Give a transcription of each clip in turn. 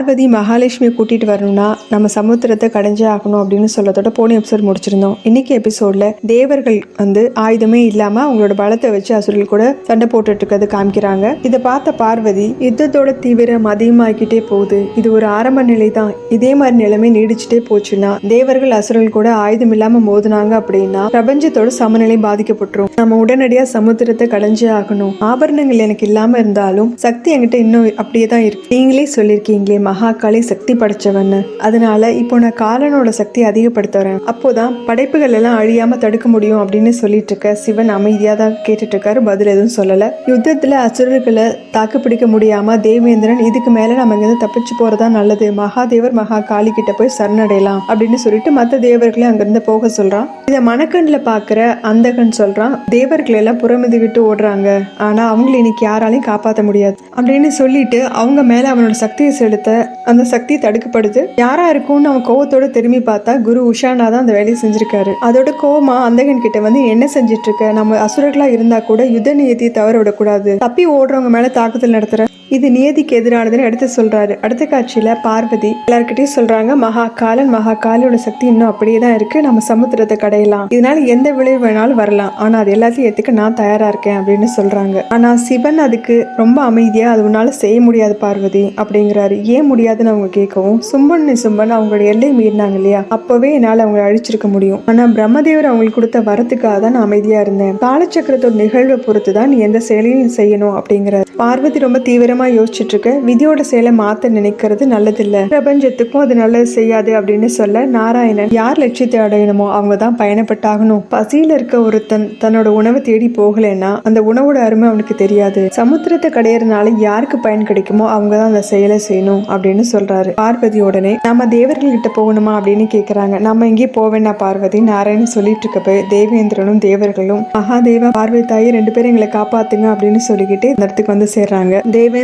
பார்வதி மகாலட்சுமியை கூட்டிட்டு வரணும்னா நம்ம சமுத்திரத்தை கடைஞ்சே ஆகணும் அப்படின்னு சொல்லத்தோட போன எபிசோட் முடிச்சிருந்தோம். இன்னைக்கு எபிசோட்ல தேவர்கள் வந்து ஆயுதமே இல்லாம அவங்களோட பலத்தை வச்சு அசுரல் கூட சண்டை போட்டுட்டு இருக்கிறது காமிக்கிறாங்க. இதை பார்த்த பார்வதி யுத்தத்தோட தீவிரம் அதிகமாகிக்கிட்டே போகுது. இது ஒரு ஆரம்ப நிலை தான். இதே மாதிரி நிலைமை நீடிச்சுட்டே போச்சுன்னா தேவர்கள் அசுரல் கூட ஆயுதம் இல்லாம மோதுனாங்க அப்படின்னா பிரபஞ்சத்தோட சமநிலை பாதிக்கப்பட்டுரும். நம்ம உடனடியா சமுத்திரத்தை கடைஞ்சே ஆகணும். ஆபரணங்கள் எனக்கு இல்லாம இருந்தாலும் சக்தி என்கிட்ட இன்னும் அப்படியே தான் இருக்கு. நீங்களே சொல்லியிருக்கீங்களே மகாகாளி சக்தி படைச்சவன்னு. அதனால இப்போ நான் காலனோட சக்தி அதிகப்படுத்துறேன் அப்போதான் படைப்புகள் எல்லாம் அழியாம தடுக்க முடியும் அப்படின்னு சொல்லிட்டு இருக்க சிவன் அமைதியா தான் கேட்டுட்டு இருக்காரு. பதில் எதுவும் சொல்லல. யுத்தத்துல அசுரர்களை தாக்கு பிடிக்க முடியாம தேவேந்திரன் இதுக்கு மேல நம்ம இங்க தப்பிச்சு போறதா நல்லது. மகாதேவர் மகா காளி கிட்ட போய் சரணடையலாம் அப்படின்னு சொல்லிட்டு மத்த தேவர்களையும் அங்கிருந்து போக சொல்றான். இதை மணக்கண்ணில் பாக்குற அந்தகன் சொல்றான் தேவர்கள் எல்லாம் புறமிது விட்டு ஓடுறாங்க. ஆனா அவங்களை இன்னைக்கு யாராலையும் காப்பாற்ற முடியாது. அப்படின்னு சொல்லிட்டு அவங்க மேல அவனோட சக்தியை செலுத்த அந்த சக்தி தடுக்கப்படுது. யாரா இருக்கும்னு அவன் கோவத்தோட திரும்பி பார்த்தா குரு உஷானா தான் அந்த வேலையை செஞ்சிருக்காரு. அதோட கோவமா அந்தகன் கிட்ட வந்து என்ன செஞ்சிட்டு இருக்க? நம்ம அசுரர்களா இருந்தா கூட யுத்த நியத்தியை தவற விடக்கூடாது. தப்பி ஓடுறவங்க மேல தாக்குதல் நடத்துற இது நியதிக்கு எதிரானதுன்னு எடுத்து சொல்கிறாரு அடுத்த காட்சியில் பார்வதி எல்லாருக்கிட்டையும் சொல்கிறாங்க மகா காலன் மகா காலியோட சக்தி இன்னும் அப்படியே தான் இருக்குது நம்ம சமுத்திரத்தை கடையலாம். இதனால் எந்த விளைவு வேணாலும் வரலாம். ஆனால் அது எல்லாத்தையும் ஏற்றுக்க நான் தயாராக இருக்கேன் அப்படின்னு சொல்கிறாங்க ஆனால் சிவன் அதுக்கு ரொம்ப அமைதியாக அது உன்னால் செய்ய முடியாது பார்வதி அப்படிங்கிறாரு. ஏன் முடியாதுன்னு அவங்க கேட்கவும் சும்பன் சும்பன் அவங்களோட எல்லை மீறினாங்க இல்லையா? அப்போவே என்னால் அவங்களை அழிச்சிருக்க முடியும். ஆனால் பிரம்மதேவர் அவங்களுக்கு கொடுத்த வரத்துக்காக தான் நான் அமைதியாக இருந்தேன். காலச்சக்கரத்தோட நிகழ்வை பொறுத்து தான் நீ எந்த செயலையும் செய்யணும் அப்படிங்கிறாரு. பார்வதி ரொம்ப தீவிரமாக யோசிச்சுட்டு இருக்க விதியோட செயலை மாத்த நினைக்கிறது நல்லதில்ல. பிரபஞ்சத்துக்கும் அது நல்லது செய்யாது அப்படின்னு சொல்ல நாராயணன் யார் லட்சியத்தை அடையணுமோ அவங்க தான் பயணப்பட்டாகணும். பசியில இருக்க ஒருத்தன் தன்னோட உணவை தேடி போகலைன்னா அந்த உணவோட அருமை அவனுக்கு தெரியாது. சமுத்திரத்தை கடையறதுனால யாருக்கு பயன் கிடைக்குமோ அவங்க தான் அந்த செயலை செய்யணும் அப்படின்னு சொல்றாரு. பார்வதி உடனே நம்ம தேவர்கள் கிட்ட போகணுமா? அப்படின்னு கேக்குறாங்க. நம்ம எங்கேயும் போவேன்னா பார்வதி நாராயணன் சொல்லிட்டு இருக்கப்ப தேவேந்திரனும் தேவர்களும் மகாதேவா பார்வதி தாயி ரெண்டு பேரும் எங்களை காப்பாத்துங்க அப்படின்னு சொல்லிக்கிட்டு இந்த இடத்துக்கு வந்து சேர்றாங்க.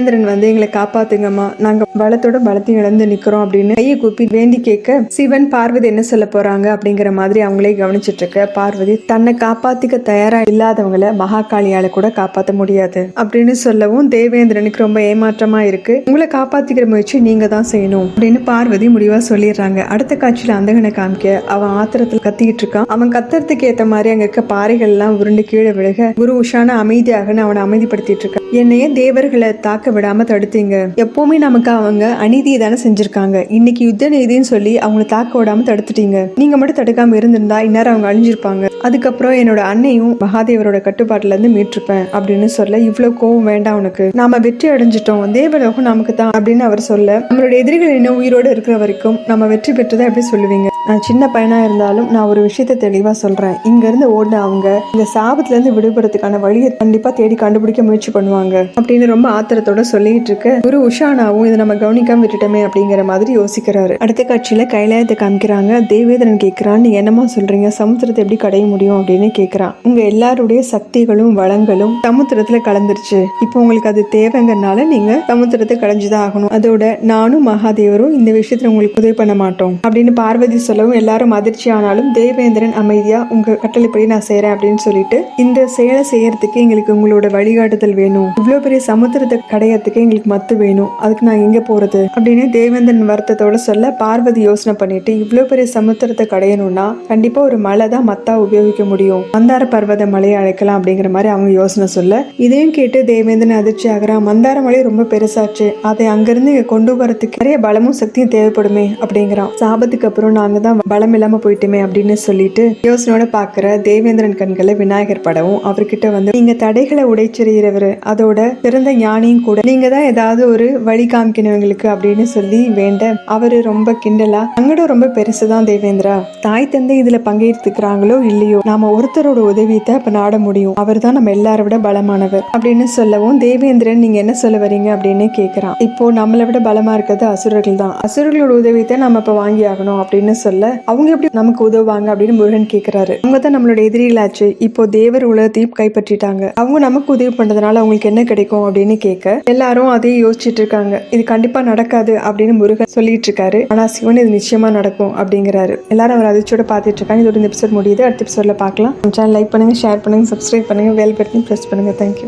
தேவேந்திரன் வந்து எங்களை காப்பாத்துங்கம்மா. நாங்க பலத்தோட பலத்தையும் இழந்து நிக்கிறோம் அப்படின்னு கையை கூப்பி வேண்டி கேட்க சிவன் பார்வதி என்ன சொல்ல போறாங்க? அப்படிங்கிற மாதிரி அவங்களே கவனிச்சிட்டு இருக்க பார்வதி தன்னை காப்பாத்திக்க தயாரா இல்லாதவங்கள மகாகாளியால கூட காப்பாத்த முடியாது. அப்படின்னு சொல்லவும் தேவேந்திரனுக்கு ரொம்ப ஏமாற்றமா இருக்கு. உங்களை காப்பாத்திக்கிற முயற்சி நீங்க தான் செய்யணும். அப்படின்னு பார்வதி முடிவா சொல்லிடுறாங்க. அடுத்த காட்சியில அந்தகனை காமிக்க அவன் ஆத்திரத்தில் கத்திக்கிட்டு இருக்கான். அவன் கத்துறதுக்கு ஏத்த மாதிரி அங்க இருக்க பாறைகள் எல்லாம் உருண்டு கீழே விழுக குரு உஷான அமைதியாக அவனை அமைதிப்படுத்திட்டு இருக்கான். என்னையே தேவர்களை தாக்க விடாம தடுத்தீங்க. எப்பவுமே நமக்கு அவங்க அநீதியை தானே செஞ்சிருக்காங்க. இன்னைக்கு யுத்த நீதின்னு சொல்லி அவங்கள தாக்க விடாம தடுத்துட்டீங்க. நீங்க மட்டும் தடுக்காம இருந்திருந்தா இந்நேரம் அவங்க அழிஞ்சிருப்பாங்க. அதுக்கப்புறம் என்னோட அன்னையும் மகாதேவரோட கட்டுப்பாட்டுல இருந்து மீட்டிருப்பேன் அப்படின்னு சொல்ல இவ்வளவு கோவம் வேண்டாம் உனக்கு. நாம வெற்றி அடைஞ்சிட்டோம். தேவலோகம் நமக்கு தான் அப்படின்னு அவர் சொல்ல நம்மளோட எதிரிகள் இன்னும் உயிரோடு இருக்கிற வரைக்கும் நம்ம வெற்றி பெற்றதை எப்படி சொல்லுவீங்க? நான் சின்ன பையனா இருந்தாலும் நான் ஒரு விஷயத்த தெளிவா சொல்றேன். இங்க இருந்து ஓடின அவங்க இந்த சாபத்துல இருந்து விடுபடுறதுக்கான வழியை கண்டிப்பா தேடி கண்டுபிடிக்க முயற்சி பண்ணுவாங்க. அப்படின்னு ரொம்ப ஆத்திரத்தோட சொல்லிட்டு இருக்க குரு உஷானாவும் இதை நம்ம கவனிக்காம விட்டுட்டோமே அப்படிங்கிற மாதிரி யோசிக்கிறாரு. அடுத்த காட்சியில கைலாயத்தை காமிக்கிறாங்க. தேவேந்திரன் கேட்கிறான் நீ என்னமா சொல்றீங்க? சமுத்திரத்தை எப்படி கடைய முடியும்? அப்படின்னு கேட்கிறான் உங்க எல்லாருடைய சக்திகளும் வளங்களும் சமுத்திரத்துல கலந்துருச்சு. இப்போ உங்களுக்கு அது தேவைங்கிறனால நீங்க சமுத்திரத்தை கடைஞ்சுதான் ஆகணும். அதோட நானும் மகாதேவரும் இந்த விஷயத்துல உங்களுக்கு உதவி பண்ண மாட்டோம். அப்படின்னு பார்வதி சொல்லவும் எல்லாரும் அதிர்ச்சி ஆனாலும் தேவேந்திரன் அமைதியா உங்க கட்டளைப்படி நான் செய்யறேன் அப்படின்னு சொல்லிட்டு இந்த செயலை செய்யறதுக்கு எங்களுக்கு உங்களோட வழிகாட்டுதல் வேணும். இவ்வளவு பெரிய சமுத்திரத்தை கடையறதுக்கு எங்களுக்கு மத்து வேணும். அதுக்கு நான் எங்க போறது? அப்படின்னு தேவேந்திரன் வருத்தத்தோட சொல்ல பார்வதி யோசனை பண்ணிட்டு இவ்வளவு பெரிய சமுத்திரத்தை கடையணும்னா கண்டிப்பா ஒரு மலை தான் மத்தா உபயோகிக்க முடியும். மந்தார பர்வத மலையை அழைக்கலாம் அப்படிங்கிற மாதிரி அவங்க யோசனை சொல்ல இதையும் கேட்டு தேவேந்திரன் அதிர்ச்சி ஆகிறான். மந்தார மலை ரொம்ப பெருசாச்சு. அதை அங்கிருந்து இங்க கொண்டு வரதுக்கு நிறைய பலமும் சக்தியும் தேவைப்படுமே அப்படிங்கிறான். சாபத்துக்கு அப்புறம் நாங்க தான் பலம் இல்லாம போயிட்டுமே அப்படின்னு சொல்லிட்டு யோசனையோட பாக்குற தேவேந்திரன் கண்களை விநாயகர் படவும் அவர்கிட்ட வந்து நீங்க தடைகளை உடைச்செறிகிறவர் அதோட சிறந்த ஞானியும் கூட. நீங்க தான் ஏதாவது ஒரு வழி காமிக்கணும் எங்களுக்கு அப்படின்னு சொல்லி வேண்ட அவரு ரொம்ப கிண்டலா அங்கடம் ரொம்ப பெருசுதான் தேவேந்திரா. தாய் தந்தை இதுல பங்கேற்றுக்கிறாங்களோ இல்லையோ? நாம ஒருத்தரோட உதவியத்தை அப்ப நாட முடியும். அவர் தான் நம்ம எல்லாரை விட பலமானவர். அப்படின்னு சொல்லவும் தேவேந்திரன் நீங்க என்ன சொல்ல வரீங்க? அப்படின்னு கேக்குறான். இப்போ நம்மளை விட பலமா இருக்கிறது அசுரர்கள் தான். அசுரர்களோட உதவியத்தை நம்ம இப்ப வாங்கி ஆகணும் அப்படின்னு சொல்ல அவங்க எப்படி நமக்கு உதவுவாங்க? அப்படின்னு முருகன் கேக்குறாரு. அவங்க தான் நம்மளோட எதிரிகளாச்சு. இப்போ தேவர் உலகத்தையும் கைப்பற்றிட்டாங்க. அவங்க நமக்கு உதவி பண்றதுனால அவங்களுக்கு என்ன கிடைக்கும் அப்படின்னு கேட்க எல்லாரும் அதையும் யோசிச்சுட்டு இருக்காங்க. இது கண்டிப்பா நடக்காது அப்படின்னு முருகன் சொல்லிட்டு இருக்காரு. ஆனா சிவன் இது நிச்சயமா நடக்கும் அப்படிங்கிறாரு. எல்லாரும் அவர் அதிர்ச்சியோட பார்த்துட்டு இருக்காங்க. இதோட இந்த எபிசோட் முடியுது. அடுத்த எபிசோட்ல பார்க்கலாம். சேனல் லைக் பண்ணுங்க ஷேர் பண்ணுங்க சப்ஸ்கிரைப் பண்ணுங்க வேல் பட்டன் ப்ரெஸ் பண்ணுங்க. Thank you